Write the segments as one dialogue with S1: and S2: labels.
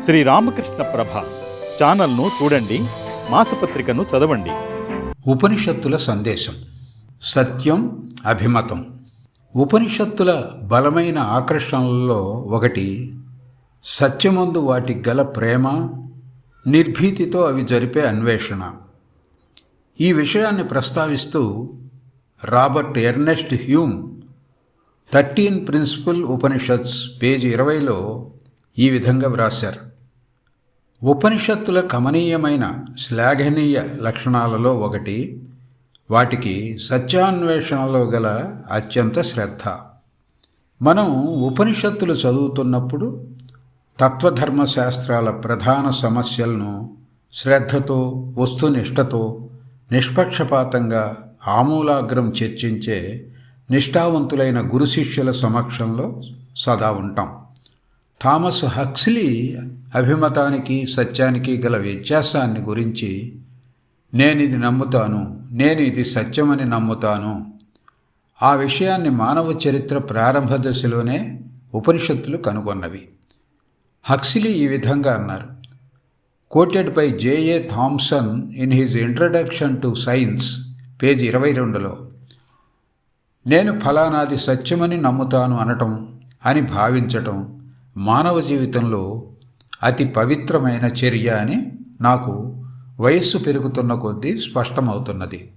S1: శ్రీ రామకృష్ణ ప్రభ ఛానల్ను చూడండి మాసపత్రికను చదవండి.
S2: ఉపనిషత్తుల సందేశం. సత్యం అభిమతం. ఉపనిషత్తుల బలమైన ఆకర్షణలలో ఒకటి సత్యమందు వాటి గల ప్రేమ నిర్భీతితో అవి జరిపే అన్వేషణ. ఈ విషయాన్ని ప్రస్తావిస్తూ Robert Ernest Hume thirteen principal Upanishads page ఇరవైలో ఈ విధంగా వ్రాశారు. ఉపనిషత్తుల కమనీయమైన శ్లాఘనీయ లక్షణాలలో ఒకటి వాటికి సత్యాన్వేషణలో గల అత్యంత శ్రద్ధ. మనం ఉపనిషత్తులు చదువుతున్నప్పుడు తత్వధర్మశాస్త్రాల ప్రధాన సమస్యలను శ్రద్ధతో వస్తునిష్టతో నిష్పక్షపాతంగా ఆమూలాగ్రం చర్చించే నిష్ఠావంతులైన గురు శిష్యుల సమక్షంలో సదా ఉంటాం. థామస్ హక్స్లీ అభిమతానికి సత్యానికి గల వ్యత్యాసాన్ని గురించి నేను ఇది నమ్ముతాను నేను ఇది సత్యమని నమ్ముతాను ఆ విషయాన్ని మానవ చరిత్ర ప్రారంభ దశలోనే ఉపనిషత్తులు కనుగొన్నవి. హక్స్లీ ఈ విధంగా అన్నారు quoted by J A Thomson in his introduction to science page ఇరవై రెండులో నేను ఫలానాది సత్యమని నమ్ముతాను అనటం అని భావించటం మానవ జీవితంలో అతి పవిత్రమైన చర్య అని నాకు వయస్సు పెరుగుతున్న కొద్దీ స్పష్టమవుతున్నది.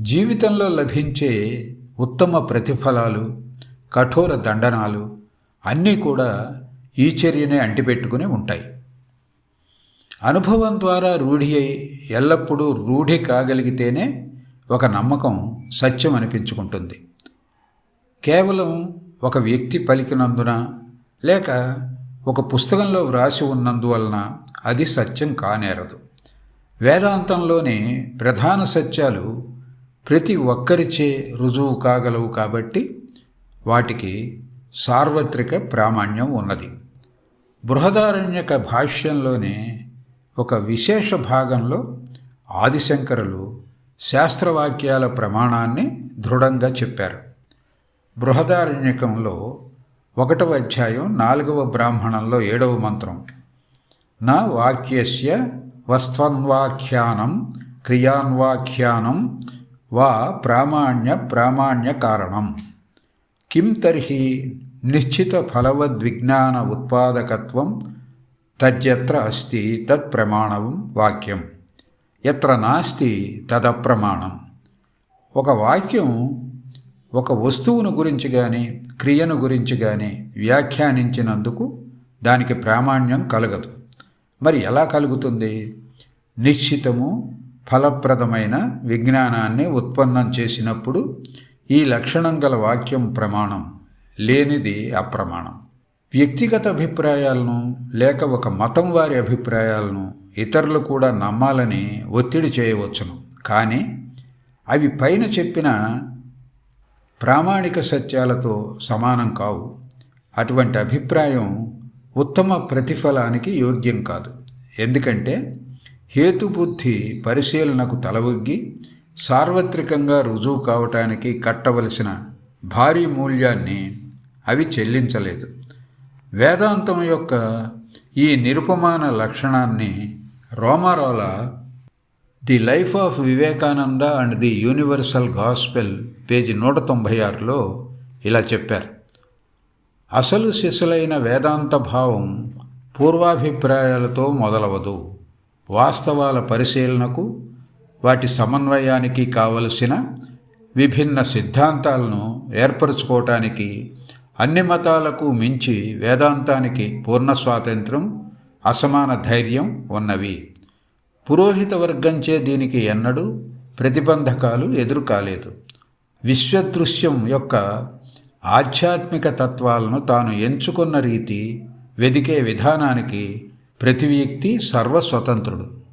S2: జీవితంలో లభించే ఉత్తమ ప్రతిఫలాలు కఠోర దండనాలు అన్నీ కూడా ఈ చర్యనే అంటిపెట్టుకుని ఉంటాయి. అనుభవం ద్వారా రూఢి అయి ఎల్లప్పుడూ రూఢి కాగలిగితేనే ఒక నమ్మకం సత్యం అనిపించుకుంటుంది. కేవలం ఒక వ్యక్తి పలికినందున లేక ఒక పుస్తకంలో వ్రాసి ఉన్నందువలన అది సత్యం కానేరదు. వేదాంతంలోని ప్రధాన సత్యాలు ప్రతి ఒక్కరిచే రుజువు కాగలవు కాబట్టి వాటికి సార్వత్రిక ప్రామాణ్యం ఉన్నది. బృహదారణ్యక భాష్యంలోని ఒక విశేష భాగంలో ఆదిశంకరులు శాస్త్రవాక్యాల ప్రమాణాన్ని దృఢంగా చెప్పారు. బృహదారణ్యకంలో ఒకటవ అధ్యాయం నాలుగవ బ్రాహ్మణంలో ఏడవ మంత్రం. నా వాక్యస్య వస్త్వన్వాఖ్యానం క్రియాన్వాఖ్యానం వా ప్రామాణ్య ప్రామాణ్య కారణం. కిం తర్హి నిశ్చిత ఫలవద్విజ్ఞాన ఉత్పాదకత్వం తద్యత్ర అస్తి తత్ ప్రమాణం వాక్యం. ఎత్ర నాస్తి తదప్రమాణం. ఒక వాక్యం ఒక వస్తువును గురించి కానీ క్రియను గురించి కానీ వ్యాఖ్యానించినందుకు దానికి ప్రామాణ్యం కలగదు. మరి ఎలా కలుగుతుంది? నిశ్చితము ఫలప్రదమైన విజ్ఞానాన్ని ఉత్పన్నం చేసినప్పుడు ఈ లక్షణం గల వాక్యం ప్రమాణం లేనిది అప్రమాణం. వ్యక్తిగత అభిప్రాయాలను లేక ఒక మతం వారి అభిప్రాయాలను ఇతరులు కూడా నమ్మాలని ఒత్తిడి చేయవచ్చును. కానీ అవి పైన చెప్పిన ప్రామాణిక సత్యాలతో సమానం కావు. అటువంటి అభిప్రాయం ఉత్తమ ప్రతిఫలానికి యోగ్యం కాదు. ఎందుకంటే హేతుబుద్ధి పరిశీలనకు తలవొగ్గి సార్వత్రికంగా రుజువు కావటానికి కట్టవలసిన భారీ మూల్యాన్ని అవి చెల్లించలేదు. వేదాంతం యొక్క ఈ నిరుపమాన లక్షణాన్ని Romain Rolland the life of Vivekananda and the universal gospel page నూట తొంభై ఆరులో ఇలా చెప్పారు. అసలు శిశులైన వేదాంత భావం పూర్వాభిప్రాయాలతో మొదలవదు. వాస్తవాల పరిశీలనకు వాటి సమన్వయానికి కావలసిన విభిన్న సిద్ధాంతాలను ఏర్పరచుకోవటానికి అన్ని మతాలకు మించి వేదాంతానికి పూర్ణ స్వాతంత్రం అసమాన ధైర్యం ఉన్నవి. పురోహిత వర్గంచే దీనికి ఎన్నడూ ప్రతిబంధకాలు ఎదురు కాలేదు విశ్వదృశ్యం యొక్క ఆధ్యాత్మిక తత్వాలను తాను ఎంచుకున్న రీతి వెదికే విధానానికి ప్రతి వ్యక్తి సర్వస్వతంత్రుడు.